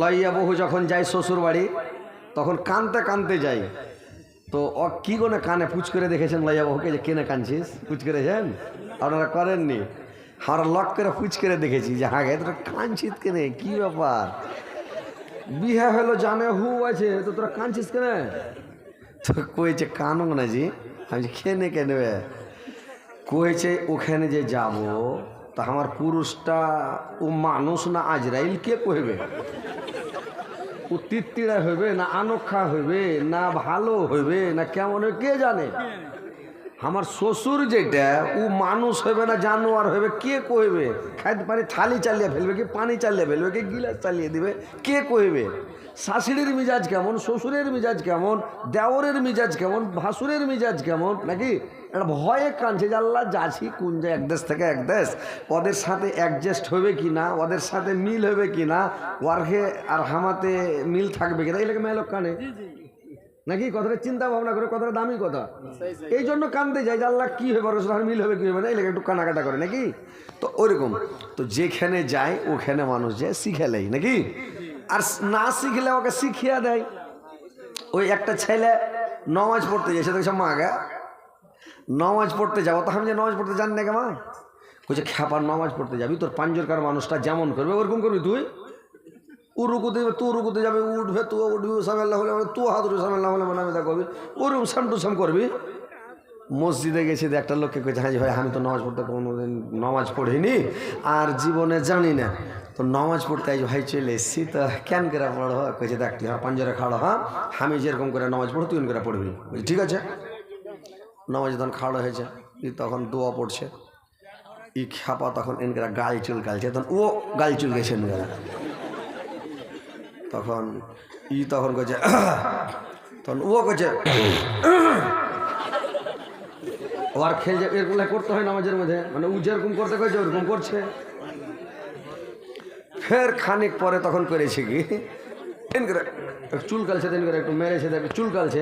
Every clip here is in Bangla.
লইয়া বহু যখন যায় শ্বশুর বাড়ি তখন কানতে কানতে যাই তো ও কি কোনে কানে পুচ করে দেখেছেন লইয়া বহুকে যে কেনে কানছিস? পুচ করেছেন আপনারা করেননি? আমরা লক করে পুচ করে দেখেছি যে হ্যাঁ তোরা কানছিস কেনে? কি ব্যাপার? বিহা হলো, জানে হু আছে, তো তোরা কানছিস কেনে? তো কয়েছে কানো না জি। আমি কেন কয়েছে ওখানে যে যাব তা আমার পুরুষটা, ও মানুষ না আজরাইল, কে কহবে ও তিত্তিরা হইবে, না আনক্ষা হইবে, না ভালো হইবে, না কেমন কে জানে? আমার শ্বশুর যেটা, ও মানুষ হইবে না, জানোয়ার হইবে কে কইবে? খাইতে পানি থালি চালিয়ে ফেলবে কি, পানি চালিয়ে ফেলবে কি, গিলাস চালিয়ে দিবে? কে কইবে? শাশুড়ির মিজাজ কেমন, শ্বশুরের মিজাজ কেমন, দেওরের মিজাজ কেমন, ভাসুরের মিজাজ কেমন, নাকি? একটা ভয়ে কানছে যে আল্লাহ যাচ্ছি কোন যে এক দেশ থেকে এক দেশ। ওদের সাথে অ্যাডজাস্ট হবে কি না, ওদের সাথে মিল হবে কি না ওয়ার্কে আর হামাতে মিল থাকবে কি কিনা এলাকা মেয়ে লোক কানে। নাকি কথাটা চিন্তা ভাবনা করে কথাটা দামি কথা? এই জন্য কানতে যাই যে আল্লাহ কি হবে রসুল মিল হবে কি হবে না? এই একটু কানাকাটা করে নাকি? তো ওইরকম। তো যেখানে যায় ওখানে মানুষ যায় শিখেলেই নাকি? আর না শিখলে ওকে শিখিয়ে দেয়। ওই একটা ছেলে নমাজ পড়তে যায় সে দেখছে মা গা। নমাজ পড়তে যাব তো আমি যে নমাজ পড়তে জান না কে মা? বলছে খ্যাপার নমাজ পড়তে যাবি তোর পাঞ্জরকার মানুষটা যেমন করবে ওরকম করবি তুই? ও রুকুতে যাবে তুই রুকুতে যাবে উঠবে তুই উঠবি সামেল্লা হলে মানে তুই হাত সামেল্লা হলে মানে আমি তা করবি ওরকম সাম টু সাম করবি। মসজিদে গেছি তো একটা লোককে কইছে হ্যাঁ জি ভাই, আমি তো নামাজ পড়তে কোনোদিন নামাজ পড়িনি, আর জীবনে জানি না। তো নামাজ পড়তে আজ ভাই চলে এসেছি, তো কেন করে পড়ো কইছে, দেখ, তুই আমার পাঞ্জরে খাড়ো হ্যাঁ আমি যেরকম করে নামাজ পড়ো, তুই করে পড়বি। ঠিক আছে। নামাজ তখন খাড়ো হয়েছে তখন দোয়া পড়ছে। ই খ্যাপা তখন এনকেরা গাল চুল গালছে তখন ও গাল চুল গেছে এনকেরা তখন ই তখন কছে তখন ও কছে ওর খেল এরকম করতে হয় নামাজের মধ্যে মানে ও যেরকম করতে কয়েছে ওরকম করছে। ফের খানিক পরে তখন করেছে কি একটু চুল কালছে করে একটু মেরেছে চুল কালছে,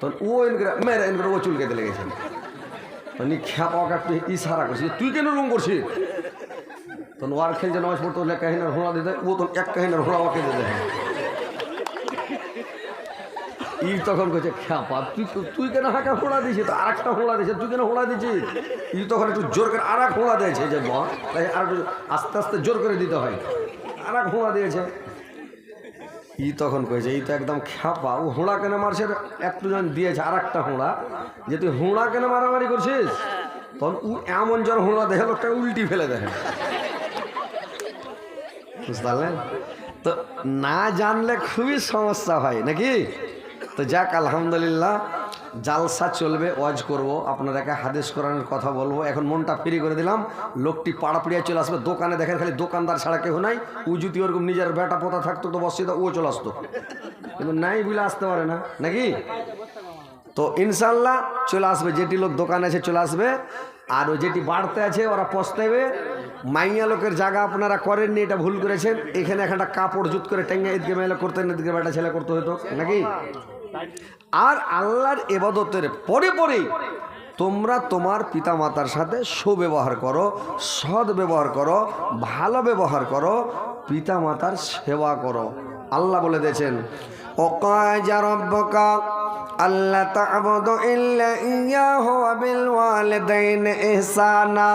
তখন ও এন করে মেরে, এন করে ও চুল কেটে লেগেছে। তখন খ্যাপা একটু ইশারা করছে, তুই কেন রুম করছিস? তখন ওয়ার খেলছে নামাজ পড়তে হলে কাহিনার হোঁড়া দিতে ও তখন এক কাহিনার হোঁড়া ওকে দিতে ই তখন কইছে খ্যাপা তুই তুই কেন হাঁকা হোঁড়া দিছিস তো আর একটা হোঁড়া দিছিস তুই কেন হোঁড়া দিছিস ই তখন একটু জোর করে আর এক হোঁড়া দিয়েছে যে বা তাই আর একটু আস্তে আস্তে জোর করে দিতে হয় আর এক হোঁড়া দিয়েছে ই তখন কয়েছে এই তো একদম খ্যাপা ও হোঁড়া কেন মারছে একটু জন দিয়েছে আর একটা হোঁড়া যে তুই হোঁড়া কেন মারামারি করছিস তখন ও এমন জন হোঁড়া দেখে লোকটা উল্টি ফেলে দেখে বুঝতে পারলেন? তো না জানলে খুবই সমস্যা হয়, নাকি? তো যাক, আলহামদুলিল্লাহ, জালসা চলবে, ওয়াজ করব। আপনাদেরকে হাদিস কোরআনের কথা বলব। এখন মনটা ফ্রি করে দিলাম। লোকটি পাড়াপিড়িয়া চলে আসবে। দোকানে দেখেন খালি দোকানদার ছাড়া কেউ নাই। ও যদি ওরকম নিজের বেটা পোতা থাকতো তো বসে ও চলে আসতো। কিন্তু নাই বলে আসতে পারে না, নাকি? তো ইনশাল্লাহ চলে আসবে। যেটি লোক দোকানে আছে চলে আসবে, আর ও যেটি বাড়তে আছে ওরা পস্তাবে মাইয়া লোকের জায়গা আপনারা করেননি, এটা ভুল করেছেন। এখানে একটা কাপড় জুত করে টেঙ্গে এদিকে মেলে করতেন এদিকে বেটা ছেলে করতে হতো, নাকি? আর আল্লাহর এবাদতের পরে পরে তোমরা তোমার পিতা মাতার সাথে সুব্যবহার করো, সৎ ব্যবহার করো, ভালো ব্যবহার করো পিতা মাতার সেবা করো। আল্লাহ বলে দিয়েছেন আল্লাহ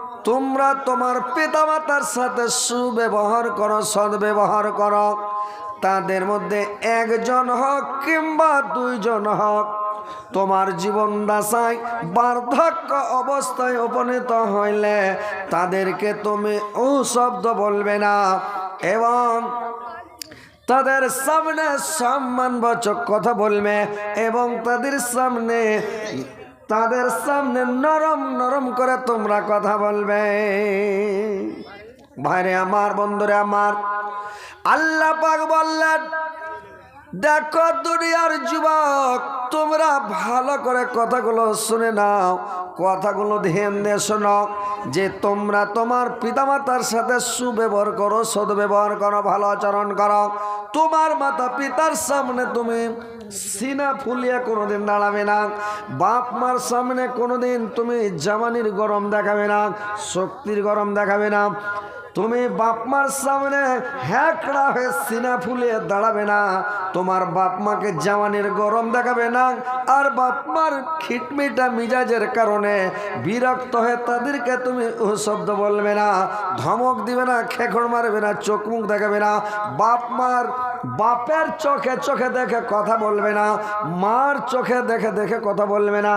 তোমরা তোমার পিতামাতার সাথে সুব্যবহার করো, সদ্ব্যবহার করো। তাদের মধ্যে একজন হোক কিংবা দুইজন হোক। তোমার জীবন দাসায় বার্ধক্য অবস্থায় উপনীত হইলে তাদেরকে তুমি ও শব্দ বলবে না এবং তাদের সামনে সম্মানবাচক কথা বলবে এবং তাদের সামনে তাদের সামনে নরম নরম করে তোমরা কথা বলবে। ভাইরে আমার, বন্ধুরে আমার, আল্লাহ পাক বললেন, দেখো দুনিয়ার যুবক, তোমরা ভালো করে কথাগুলো শুনে নাও, কথাগুলো ধ্যান দিয়ে শোনো, যে তোমরা তোমার পিতামাতার সাথে সুব্যবহার করো, সদ্ব্যবহার করো, ভালো আচরণ করো। তোমার মাতা পিতার সামনে তুমি সিনা ফুলিয়া কোনোদিন দাঁড়াবে না। বাপ মার সামনে কোনোদিন তুমি জামানির গরম দেখাবে না, শক্তির গরম দেখাবে না। তুমি বাপ মার সামনে হ্যাকড়া হয়ে সিনা ফুলিয়ে দাঁড়াবে না। তোমার বাপ মাকে জামানের গরম দেখাবে না। আর বাপ মার খিটমিটা মিজাজের কারণে বিরক্ত হয়ে তাদেরকে তুমি ও শব্দ বলবে না। ধমক দিবে না খেখড় মারবে না, চোখ মুখ দেখাবে না। বাপ মার বাপের চোখে চোখে দেখে কথা বলবে না। মার চোখে দেখে দেখে কথা বলবে না।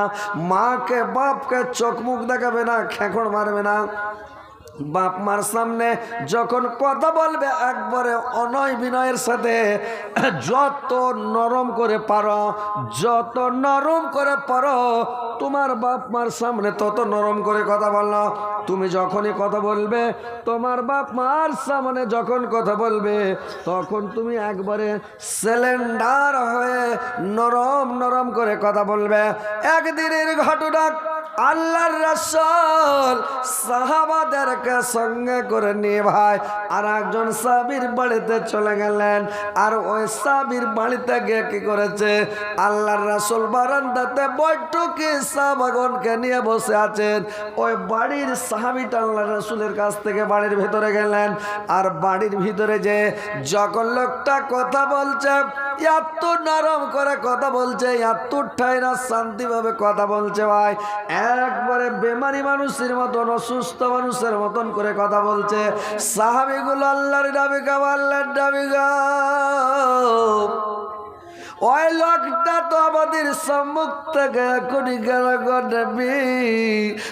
মাকে বাপকে চোখ মুখ দেখাবে না খেখড় মারবে না। বাপ মার সামনে যখন কথা বলবে, একবারে অনয় বিনয়ের সাথে, যত নরম করে পারো, যত নরম করে পারো, তোমার বাপ মার সামনে তত নরম করে কথা বলল। তুমি যখনই কথা বলবে, তোমার বাপ মার সামনে যখন কথা বলবে, তখন তুমি একবারে সিলিন্ডার হয়ে নরম নরম করে কথা বলবে। একদিনের ঘটনা আল্লাহর রাসূল সাহাবাদেরকে সঙ্গে করে নিয়ে ভাই, আর একজন সাবির বাড়িতে চলে গেলেন। আর ওই সাবির বাড়িতে গিয়ে কি করেছে? আল্লাহর রাসূল বারান্দাতে বৈঠকে সাহাবাগণকে নিয়ে বসে আছেন। ওই বাড়ির সাহাবিটা আল্লাহ রাসূলের কাছ থেকে বাড়ির ভিতরে গেলেন। আর বাড়ির ভিতরে যে যখন লোকটা কথা বলছে, এত নরম করে কথা বলছে এত ঠাই না শান্তিভাবে কথা বলছে ভাই। একবারে বেমারি মানুষের মতন, অসুস্থ মানুষের মতন করে কথা বলছে। সাহাবিগুলো আল্লাহর ডাবি গাও আল্লাহর ডাবি গাও ওই লোকটা তো আমাদের সম্মুখ থেকে এখনই গেল গডবি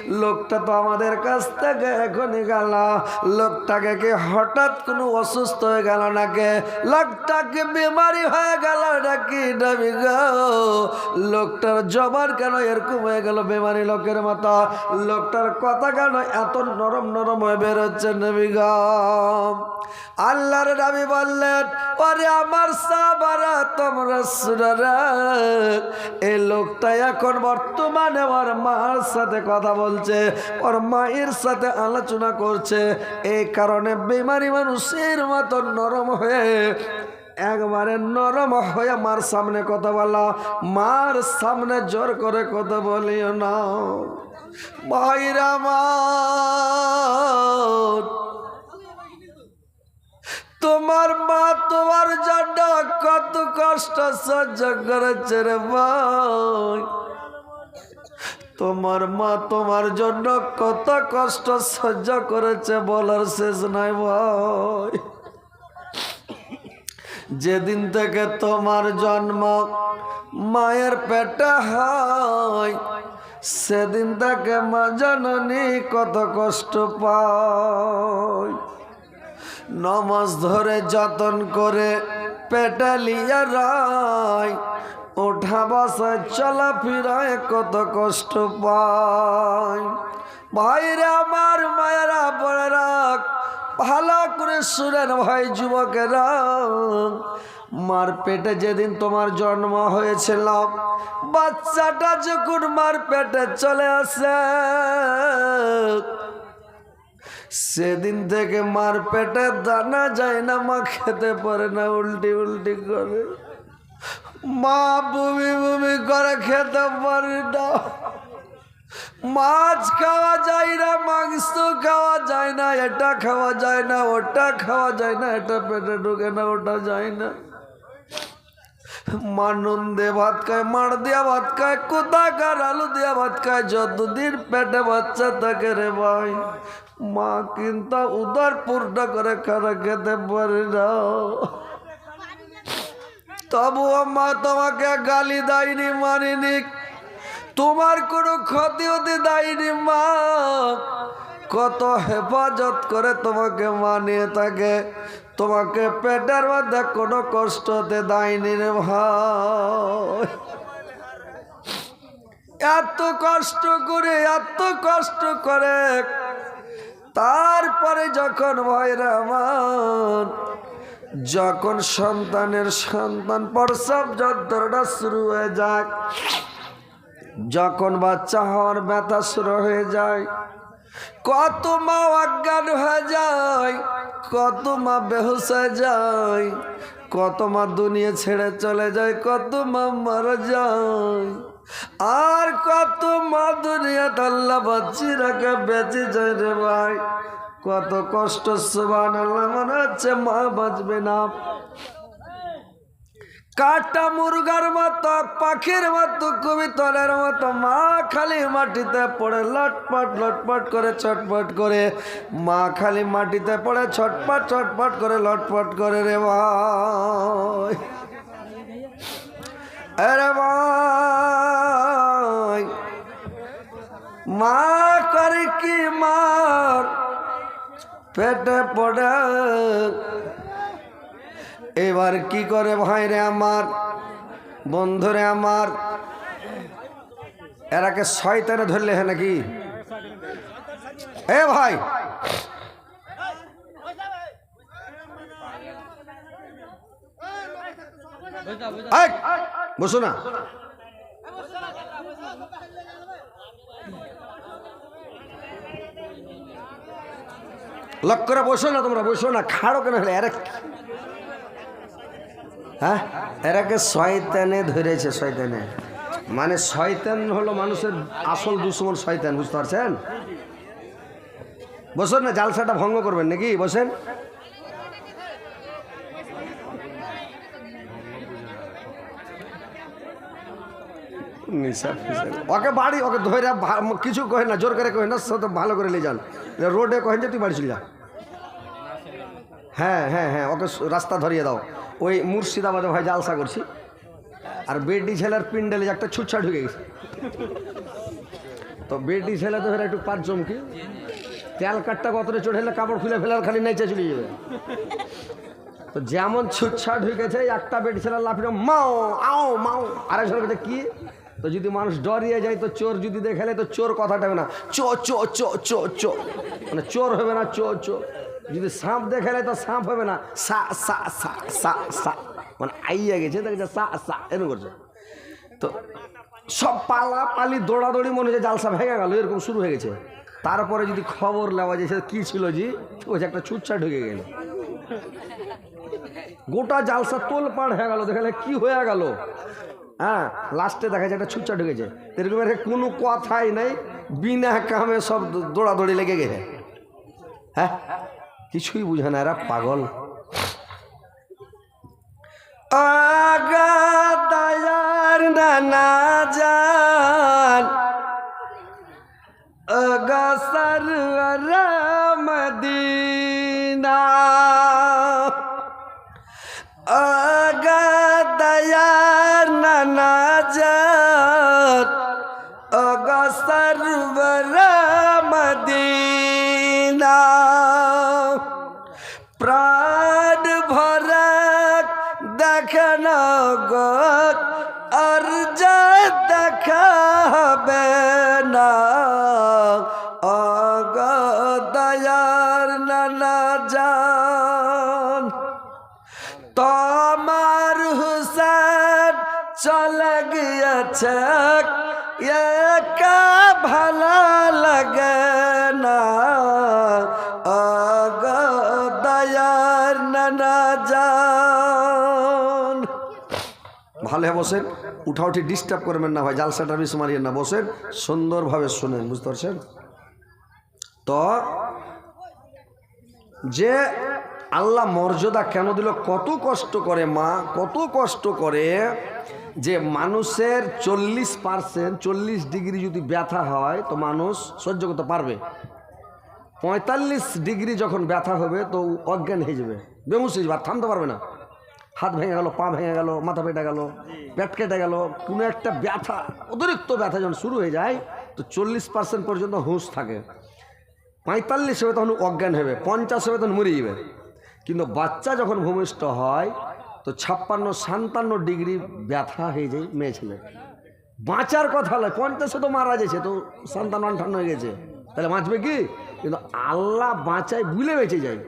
লোকটা তো আমাদের কাছ থেকে এখনই গেল। লোকটাকে কি হঠাৎ কোনো অসুস্থ হয়ে গেল নাকি? লোকটাকে বিমারি হয়ে গেল নাকি ডাবি গো? লোকটার জবার কেন এরকম হয়ে গেল বেমারি লোকের মতো? লোকটার কথা কেন এত নরম নরম হয়ে বেরোচ্ছে নবী গো? আল্লাহর নবী বললেন, ওরে আমার সাবারা, তোমরা সুরারা এই লোকটা এখন বর্তমানে ওর মার সাথে কথা বলছে, ওর মায়ের সাথে আলোচনা করছে। এই কারণে বেমারি মানুষের মতো নরম হয়ে, একবারে নরম হয়ে মার সামনে কথা বলা মার সামনে জোর করে কথা বলিও না। ভাইরা মা কষ্ট সহ্য করেছে রে ভাই। তোমার মা তোমার জন্য কত কষ্ট সহ্য করেছে বলার শেষ নাই ভাই। যেদিন থেকে তোমার জন্ম মায়ের পেটে হয়, সেদিন থেকে মা জননী কত কষ্ট পায়। নমাজ ধরে যতন করে পেটালিয়া রায়, ওঠা বসা, চলা ফিরায়, কত কষ্ট পায়। ভাইরে আমার মায়েরা বড়েরা ভালো করে শুনেন ভাই যুবকেরা। মার পেটে যেদিন তোমার জন্ম হয়েছিল, বাচ্চাটা যখন মার পেটে চলে আসে সেদিন থেকে মার পেটে দানা যায় না, মা খেতে পারে না, উল্টি উল্টি করে। মা বমি বমি করে, খেতে পারে না। মাছ খাওয়া যায় না, মাংস খাওয়া যায় না, এটা খাওয়া যায় না, ওটা খাওয়া যায় না, এটা পেটে ঢুকে না, ওটা যায় না। মা নুন দিয়ে ভাত খায়, মার দিয়া ভাত খায় কোথা কোথাকার আলু দিয়া ভাত খায়, যতদিন পেটে বাচ্চা থাকে রে ভাই, মা কিন্তু উদার পূর্ণ করে খানা খেতে পারে না। তবুও মা তোমাকে গালি দেয়নি, মানিনি, তোমার কোনো ক্ষতি হতে দেয়নি মা। কত হেফাজত করে তোমাকে মানিয়ে থাকে। তোমাকে পেটের মধ্যে কোনো কষ্ট হতে দেয়নি রে ভাই। এত কষ্ট করে, এত কষ্ট করে, তারপরে যখন ভয়রা আমার, যখন সন্তানের সন্তান প্রসব যন্ত্রণা শুরু হয়ে যায়, যখন বাচ্চা হওয়ার ব্যথা শুরু হয়ে যায় কত মা অজ্ঞান হয়ে যায়, কত মা হয়ে যায়, কত মা দুনিয়া ছেড়ে চলে যায়, কত মা মারা যায়। আর কত মা দুনিয়া আল্লাহ বাচ্চি রাখে, বেঁচে যায় রে ভাই। কত কষ্ট সুবান আল্লাহ মনে হচ্ছে মা বাঁচবে না। কাটা মুরগার মতো, পাখির মতো কবিতরের মতো, মা খালি মাটিতে পড়ে, লটপট লটপট করে, ছটপট করে। মা খালি মাটিতে পড়ে, ছটপট ছটপট করে, লটপট করে রে ভাই। আরে ভাই, মা করে কি মার? পেটে পড়ে এবার কি করে ভাই রে আমার? বন্ধুরে আমার? এরাকে শয়তানে ধরলে হ্যাঁ নাকি? এ ভাই! বসো না। লক করে বসো না তোমরা, বসো না। খাড়ো কেন হলে? এরা হ্যাঁ? এরাকে শয়তানে ধরেছে, শয়তানে। মানে শয়তান হলো মানুষের আসল দুশ্মন শয়তান, বুঝতে পারছেন? বসেন না, জালসাটা ভঙ্গ করবেন নাকি? বসেন। ওকে বাড়ি, ওকে ধরে কিছু কহে না, জোর করে কহে না, সে তো ভালো করে নিয়ে যান। রোডে কহেন যে তুই বাড়ি চলে যা। হ্যাঁ হ্যাঁ হ্যাঁ ওকে রাস্তা ধরিয়ে দাও। ওই মুর্শিদাবাদে ভাই জালসা করছি। আর বেডি ছেলের পিন্ডেলে একটা ছুচ্ছা ঢুকে গেছে। তো বেডি ছেলে তো ফের একটু পাঁচ চমকি। তেল কাটটা কতটা চড়েলে কাপড় খুলে ফেলার খালি নেচে চলে যাবে। তো যেমন ছুচ্ছা ঢুকেছে একটা বেডি ছেলে লাফিয়ে মাও, আও, মাও। আরেক ছেলে কি? তো যদি মানুষ ডরিয়ে যায়, তো চোর যদি দেখালে তো চোর কথাটা হবে না, চো চো চো চো চো। মানে চোর হবে না, চো চো। যদি সাপ দেখালে তো সাপ হবে না। সা সা সা সা সা। মানে আইয়া গেছে দেখছে সা সা, এরকম করছে। তো সব পালা পালি দৌড়াদৌড়ি মনে হচ্ছে জালসা ভেঙে গেল, এরকম শুরু হয়ে গেছে। তারপরে যদি খবর নেওয়া যায় সেটা কী ছিল জি? ওই একটা ছুটছা ঢুকে গেল। গোটা জালসা তোল পাড় হয়ে গেল দেখালে কি হয়ে গেল। হ্যাঁ লাস্টে দেখা যায় একটা ছুটছা ঢুকেছে এরকম এর কোনো কথাই নাই, বিনা কামে সব দৌড়াদৌড়ি লেগে গেছে। হ্যাঁ? কিছুই বুঝে না, এরা পাগল। আগা দয়ার নানা জান আগা সরওয়ার মদিনা। আগা দয়ার নানা জান প্রাণ ভরক দেখন গত আর যা দেখাবে না। অগ দয়ার নানা জান, তোমার হুসেন চলে ভালো হ্যাঁ বসেন, উঠা উঠি ডিস্টার্ব করবেন না ভাই, জালসাটা বেশি মারিয়েন না, বসেন, সুন্দরভাবে শোনেন, বুঝতে পারছেন? তো, যে আল্লাহ মর্যাদা কেন দিল, কত কষ্ট করে মা, কত কষ্ট করে যে মানুষের চল্লিশ পার্সেন্ট চল্লিশ ডিগ্রি যদি ব্যথা হয়, তো মানুষ সহ্য করতে পারবে। পঁয়তাল্লিশ ডিগ্রি যখন ব্যথা হবে, তো অজ্ঞান হয়ে যাবে বেমুস হয়ে যাবে, আর থামতে পারবে না। হাত ভেঙে গেল, পা ভেঙে গেল, মাথা পেটে গেল, পেট কেটে গেল, কোনো একটা ব্যথা, অতিরিক্ত ব্যথা যখন শুরু হয়ে যায়, তো চল্লিশ পার্সেন্ট পর্যন্ত হুঁশ থাকে। পঁয়তাল্লিশ হবে তখন অজ্ঞান হবে, পঞ্চাশ হবে তখন মরে যাবে। কিন্তু বাচ্চা যখন ভূমিষ্ঠ হয়, তো ছাপ্পান্ন সাতান্ন ডিগ্রি ব্যথা হয়ে যায় মেয়ে ছেলে। বাঁচার কথা নয়, পঞ্চাশে তো মারা গেছে, তো সান্তান্ন আন্ঠান্ন হয়ে গেছে। তাহলে বাঁচবে কি? কিন্তু আল্লাহ বাঁচায় ভুলে বেঁচে যায়।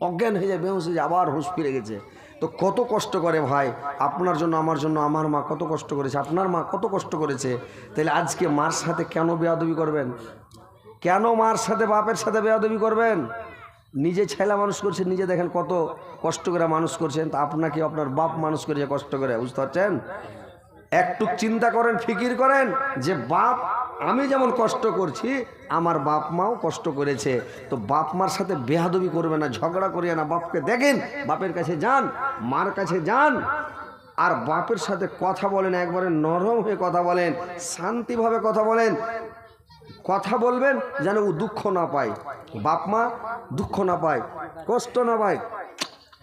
অজ্ঞান হয়ে যায়, বেহুশ হয়ে যায়, আবার হুঁশ ফিরে গেছে। তো কত কষ্ট করে ভাই? আপনার জন্য, আমার জন্য, আমার মা কত কষ্ট করেছে, আপনার মা কত কষ্ট করেছে? তাহলে আজকে মার সাথে কেন বেয়াদবি করবেন? কেন মার সাথে বাপের সাথে বেয়াদবি করবেন? নিজে ছেলা মানুষ করছেন নিজে দেখেন কত কষ্ট করে মানুষ করছেন, তা আপনাকে আপনার বাপ মানুষ করেছে কষ্ট করে, বুঝতে পারছেন? একটু চিন্তা করেন, ফিকির করেন যে বাপ আমি যেমন কষ্ট করছি, আমার বাপ মাও কষ্ট করেছে। তো বাপ মার সাথে বেহাদবি করবে না, ঝগড়া করিয়ে না। বাপকে দেখেন, বাপের কাছে যান, মার কাছে যান। আর বাপের সাথে কথা বলেন, একবারে নরম হয়ে কথা বলেন, শান্তিভাবে কথা বলেন। কথা বলবেন যেন ও দুঃখ না পায়। বাপ মা দুঃখ না পায়, কষ্ট না পায়।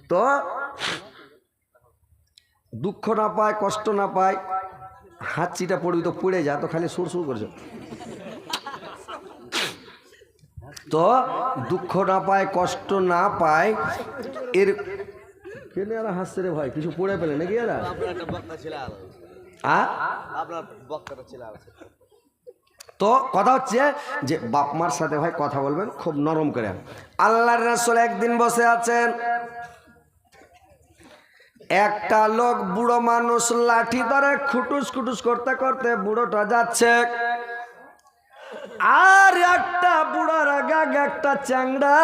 তো দুঃখ না পায়, কষ্ট না পায় হাঁচিটা পড়বি তো পড়ে যা তো খালি সুর সুর করছে। তো দুঃখ না পায় কষ্ট না পায় এর কেন এরা হাসছে রে ভাই? কিছু পড়ে পেলে নাকি এরা? তো কথা হচ্ছে যে বাপ মার সাথে ভাই কথা বলবেন খুব নরম করে। আল্লাহর রাসূল একদিন বসে আছেন। একটা লোক বুড়ো মানুষ লাঠি ধরে খুটুস খুটুস করতে করতে বুড়োটা যাচ্ছে। আর একটা বুড়োর আগে একটা চ্যাংড়া।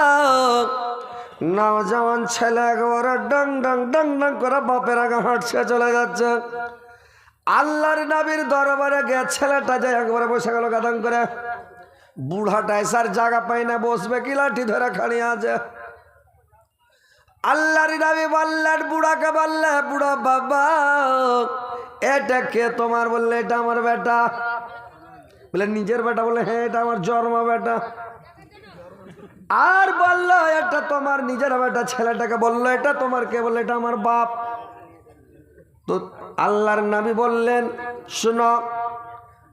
নওজওয়ান ছেলে একেবারে ডং ডং ডং ডং করে বাপের আগে হাঁটছে, চলে যাচ্ছে। আল্লাহর নবীর দরবারে গে ছেলেটা যায় একবারে বসে গেল গাদান করে। বুড়াটা এসার জায়গা পাই না, বসবে কি লাঠি ধরে খাড়িয়ে আছে? আল্লাহর নবী বললেন বুড়াকে বললে বুড়া বাবা। এটা কে তোমার বললে? এটা আমার বেটা। বলে নিজের বেটা বলে হ্যাঁ এটা আমার জন্ম বেটা। আর বলল, এটা তোমার নিজের বেটা ছেলেটাকে বলল, এটা তোমার কে বলল? এটা আমার বাপ। তো আল্লাহর নবী বললেন, শুনো,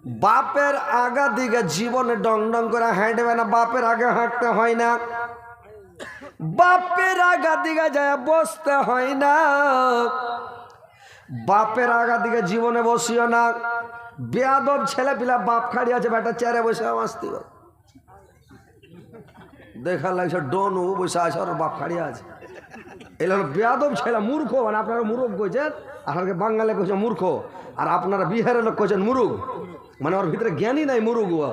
বাপের আগা দিকে জীবনে ডং ডং করে হাঁটবে না, বাপের আগে হাঁটতে হয় না। বাপের আগা দিকে যায় বসতে হয় না। বাপের আগা দিকে জীবনে বসিও না। বেয়াদব ছেলে পিলা বাপ খাড়ি আছে, বেটা চেয়ারে বসে আসতে দেখা লাগছে, ডন ও বসে আছে আর বাপ খাড়ি আছে। এগুলো হলো বেয়াদব ছেলে, মূর্খ মানে আপনারা মুরুখ কইছেন? আপনাকে বাঙালি কইছেন মূর্খ। আর আপনারা বিহারের লোক কইছেন মুরুগ। মানে ওর ভিতরে জ্ঞানই নাই মুরুগ ও।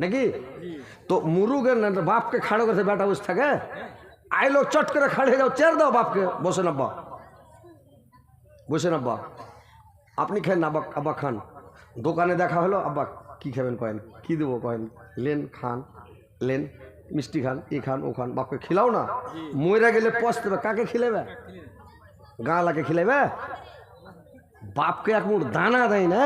নাকি? তো মুরুগের বাপকে খাড়ো করেছে বেটা বসে থাকে? আইলো চট করে খাড়িয়ে যাও চেয়ার দাও বাপকে। বসে না বাপ বসে না বাপ আপনি খান আব্বা আব্বা খান। দোকানে দেখা হলো, আব্বা কি খাবেন কয়েন? কি দেবো কয়েন? লেন খান, লেন, মিষ্টি খান ই খান, ও খান। বাপকে খিলাও না? ময়রা গেলে পচতে কাকে খিলেবে গাঁলাকে খিলেবে বাপকে এক মুঠ দানা দেয় না?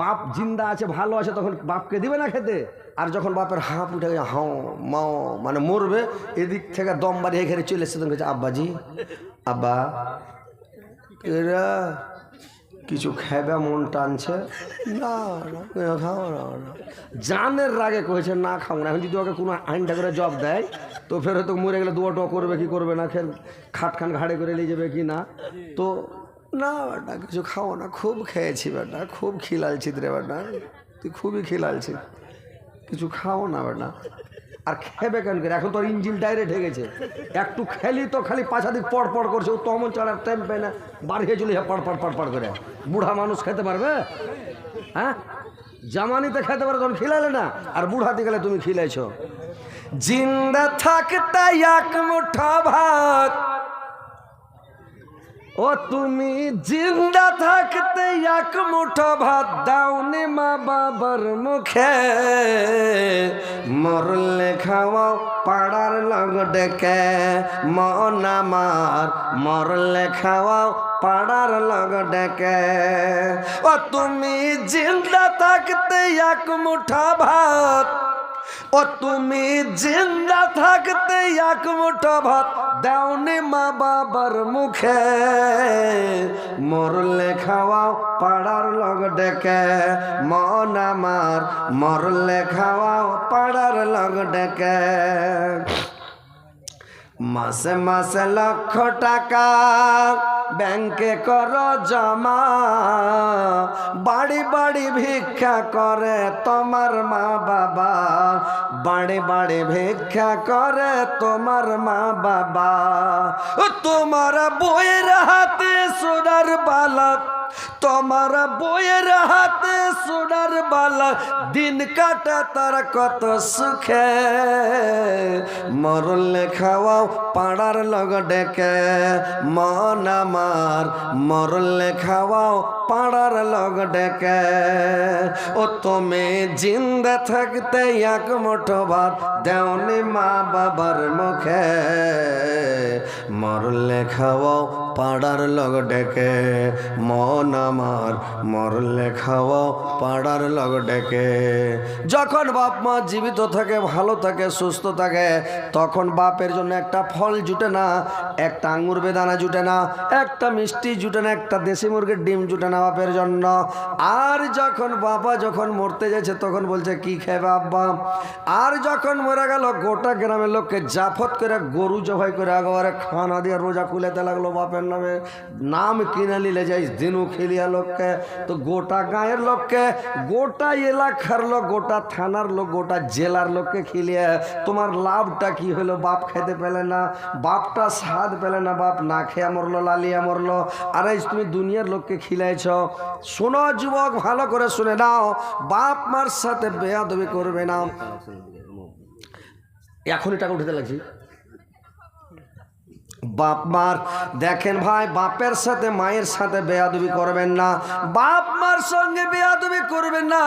বাপ জিন্দা আছে, ভালো আছে, তখন বাপকে দিবে না খেতে? আর যখন বাপের হাঁপ উঠে গেছে, হাও, মাও মানে মরবে, এদিক থেকে দম বাড়ি এখানে চলে এসে তখন আব্বাজি, আব্বা, এরা কিছু খাবে, মন টানছে? না খাও না জানের রাগে কয়েছে না, খাও না, এখন যদি ওকে কোনো আইনটা করে জব দেয়, তো ফের হয়তো মরে গেলে দুয়া টোয়া করবে, কি করবে না খের খাট খান ঘাড়ে করে নিয়ে যাবে কি না? তো, না, বেটা, কিছু খাও না, খুব খেয়েছি, বেটা, খুব খিলালছি রে বেটা, তুই খুবই খিলালছি কিছু খাও না বেটা। আর খেবে কেন করে? এখন তো আর ইঞ্জিন ডাইরেক্ট হয়ে গেছে। একটু খেলি তো খালি পাছা দিক পড় পড় করছে, ও তমন চড়ার টাইম পায় না। বাড়ি হয়ে চলে পড় পড় পড় পড় করে। বুড়া মানুষ খেতে পারবে? হ্যাঁ? জামানিতে খেতে পারে, তখন খিলালে না। আর বুড়াতে গেলে তুমি খিলাইছো। জিন্দা থাকতে এক মুঠা ভাত। ও তুমি জিন্দা থাকতে এক মুঠো ভাত দাওনি মা বাবার মুখে। মরলে খাওয়াও পাড়ার লগ ডেকে। মন আমার, মরলে খাওয়াও পাড়ার লগ ডেকে। ও তুমি জিন্দা থাকতে এক মুঠা ভাত ও তুমি জিন্দা থাকতে এক মুঠো ভাত দেওনি মা বাবার মুখে। মরলে খাওয়াও পাড়ার লগ ডেকে। মন আমার মরলে খাওয়াও পাড়ার লগ ডেকে। মাসে মাসে লক্ষ টাকা ব্যাংকে কর জমা। বাড়ি বাড়ি ভিক্ষা করে তোমার মা বাবা। বাড়ি বাড়ি ভিক্ষা করে তোমার মা বাবা। তোমার বইয়ের হাতে সোনার বালক তোমার বইয়ের হাতে সোনার বালা। দিন কাটা তার কত সুখে। মরলে খাওয়াও পাড়ার লগ ডেকে। মন আমার, মরলে খাওয়াও পাড়ার লগ ডেকে। ও তুমি জিন্দা থাকতে এক মুঠো ভাত দেওনি মা বাবার মুখে। মরলে খাওয়াও পাড়ার লগ ডেকে। মন আমার মরলে খাওয়াও পাড়ার লগ ডেকে। যখন বাপ মা জীবিত থাকে, ভালো থাকে, সুস্থ থাকে, তখন বাপের জন্য একটা ফল জুটে না, একটা আঙুর বেদানা জুটে না, একটা মিষ্টি জুটে না, একটা দেশি মুরগির ডিম জুটে না বাপের জন্য। আর যখন বাবা যখন মরতে যাচ্ছে, তখন বলছে, কি খাবে আব্বা? আর যখন মরে গেল, গোটা গ্রামের লোককে জাফত করে, গরু জবাই করে একবারে খানা দিয়ে রোজা খুলেতে লাগল বাপের নামে। নাম কিনে নিলে যাই দিনু খেলিয়া লোককে, তো গোটা গাঁয়ের লোককে, গোটা এলাকার লোক, গোটা থানার লোক, গোটা জেলার লোককে খেলিয়ে তোমার লাভটা কি হলো? বাপ খেতে পেলে না, বাপটা স্বাদ পেলে না, বাপ না খেয়ে মরলো, লালিয়া মরলো। আর এই তুমি দুনিয়ার লোককে খিলাইছ। শোনো যুবক, ভালো করে শুনে নাও। বাপ মার সাথে বেয়াদবি করবে না। এখনই টাকা উঠতে লাগছি। বাপ মার, দেখেন ভাই, বাপের সাথে, মায়ের সাথে বেয়াদবি করবেন না। বাপ মার সঙ্গে বেয়াদবি করবেন না।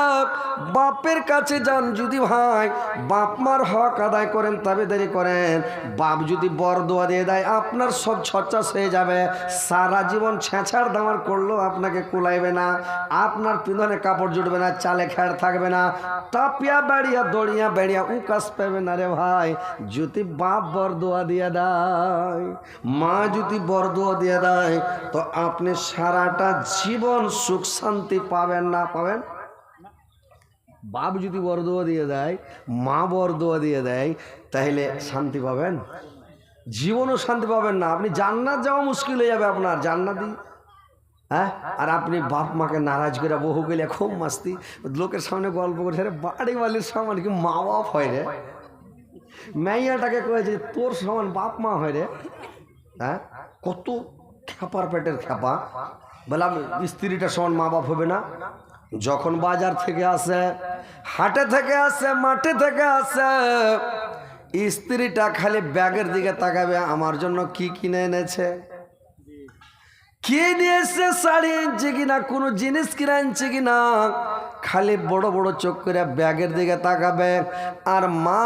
বাপের কাছে যান যদি ভাই, বাপ মার হক আদায় করেন, তাবেদারি করেন। বাপ যদি বর দোয়া দিয়ে দেয়, আপনার সব ছচাস হয়ে যাবে। সারা জীবন ছেঁচার দামার করলেও আপনাকে কুলাইবে না। আপনার পিঁধনে কাপড় জুটবে না, চালে খেড় থাকবে না। তাপিয়া বেড়িয়া, দড়িয়া বেড়িয়া উকাশ পাবে না রে ভাই। যদি বাপ বর দোয়া দিয়ে দেয় মা যদি বর দোয়া দিয়ে, তো আপনি সারাটা জীবন সুখ শান্তি পাবেন না পাবেন? বাপ যদি বরদোয়া দিয়ে দেয়, মা বরদোয়া দিয়ে দেয়, তাহলে শান্তি পাবেন? জীবনও শান্তি পাবেন না। আপনি জান্নাত যাওয়া মুশকিল হয়ে যাবে আপনার, জান্নাতি। হ্যাঁ? আর আপনি বাপ মাকে নারাজ করে বহু গেলে খুব মাস্তি লোকের সামনে গল্প আরে বাড়ি বাড়ির সামান কি মা বাপ হয় রে? মাইয়াটাকে কয়েছে, তোর সমান বাপ মা হয় রে। হ্যাঁ? কত খ্যাপার পেটের খ্যাপা বললাম, স্ত্রীটা সমান মা বাপ হবে না। যখন বাজার থেকে আসে, হাটে থেকে আসে, মাঠে থেকে আসে, স্ত্রীটা খালি ব্যাগের দিকে তাকাবে, আমার জন্য কি কিনে এনেছে? কে নিয়ে এসছে শাড়ি? আনছে কিনা, কোনো জিনিস কিনে আনছে কিনা? খালি বড় বড় চোখ করে ব্যাগের দিকে তাকাবে। আর মা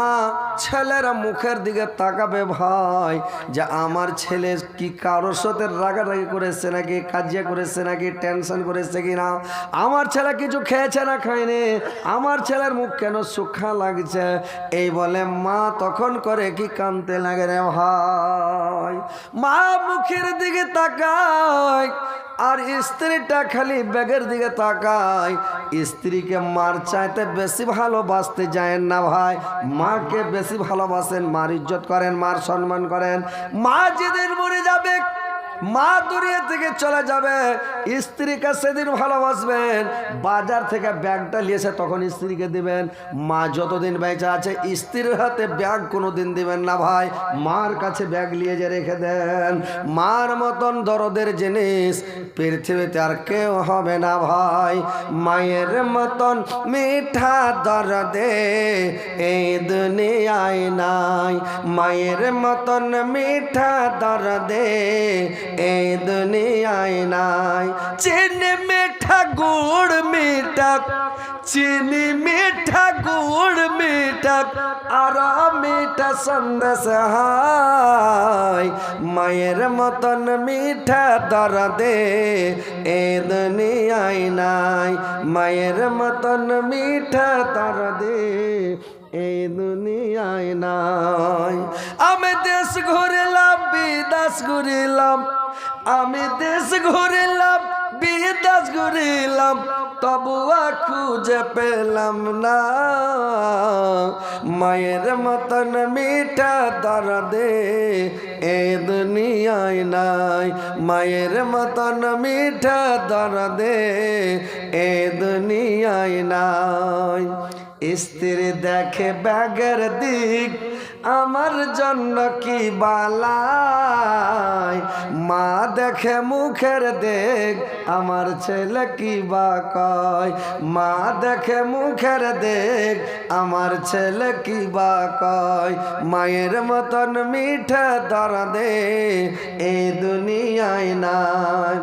ছেলেরা মুখের দিকে তাকাবে ভাই, যে আমার ছেলে কি কারোর সাথে রাগারাগি করেছে নাকি, কাজিয়া করেছে নাকি, টেনশন করেছে কিনা? আমার ছেলে কিছু খেয়েছে না খায়নি? আমার ছেলের মুখ কেন সুখা লাগছে? এই বলে মা তখন করে কি কানতে লাগে রে ভাই? মা মুখের দিকে তাকায় আর স্ত্রীটা খালি ব্যাগের দিকে তাকায়। স্ত্রীকে মার চাইতে বেশি ভালোবাসতে যায়েন না ভাই। মাকে বেশি ভালোবাসেন, মার ইজ্জত করেন, মার সম্মান করেন। মা যেদিন মরে যাবে মা দুনিয়া থেকে চলে যাবে, স্ত্রীকে সেদিন ভালোবাসবেন, বাজার থেকে ব্যাগটা নিয়েছে তখন স্ত্রীকে দিবেন। মা যতদিন বেঁচে আছে, স্ত্রীর হাতে ব্যাগ কোনো দিন দিবেন না ভাই। মার কাছে ব্যাগ নিয়ে যে রেখে দেন। মার মতন দরদের জিনিস পৃথিবীতে আর কেউ হবে না ভাই। মায়ের মতন মিঠা দরদে এই দুনিয়ায় নাই। মায়ের মতন মিঠা দরদে এই দুনিয়ায় নাই চিনি মিঠা গুড় মিঠা চিনি মিঠা গুড় মিঠা আর মিঠা সন্দেশ হাই মায়ের মতন মিঠা দরদে এ দুনিয়ায় নাই মায়ের মতন মিঠা দরদে এই দুনিয়ায় নাই। আমি দেশ ঘুরিলাম, বিদেশ ঘুরিলাম। আমি দেশ ঘুরিলাম, বিদেশ ঘুরিলাম। তবুয়া খুঁজে পেলাম না। মায়ের মতন মিঠা দরদে এ দুনিয়ায় নাই। মায়ের মতন মিঠা দরদে এ দুনিয়ায় নাই। স্ত্রী দেখে ব্যাগের দিক, আমার জন্য কি বালাই? মা দেখে মুখের দেখ, আমার ছেলে কি বা কয়? মা দেখে মুখের দেখ, আমার ছেলে কি বা কয়? মায়ের মতন মিঠা দরদে এ দুনিয়ায় নাই।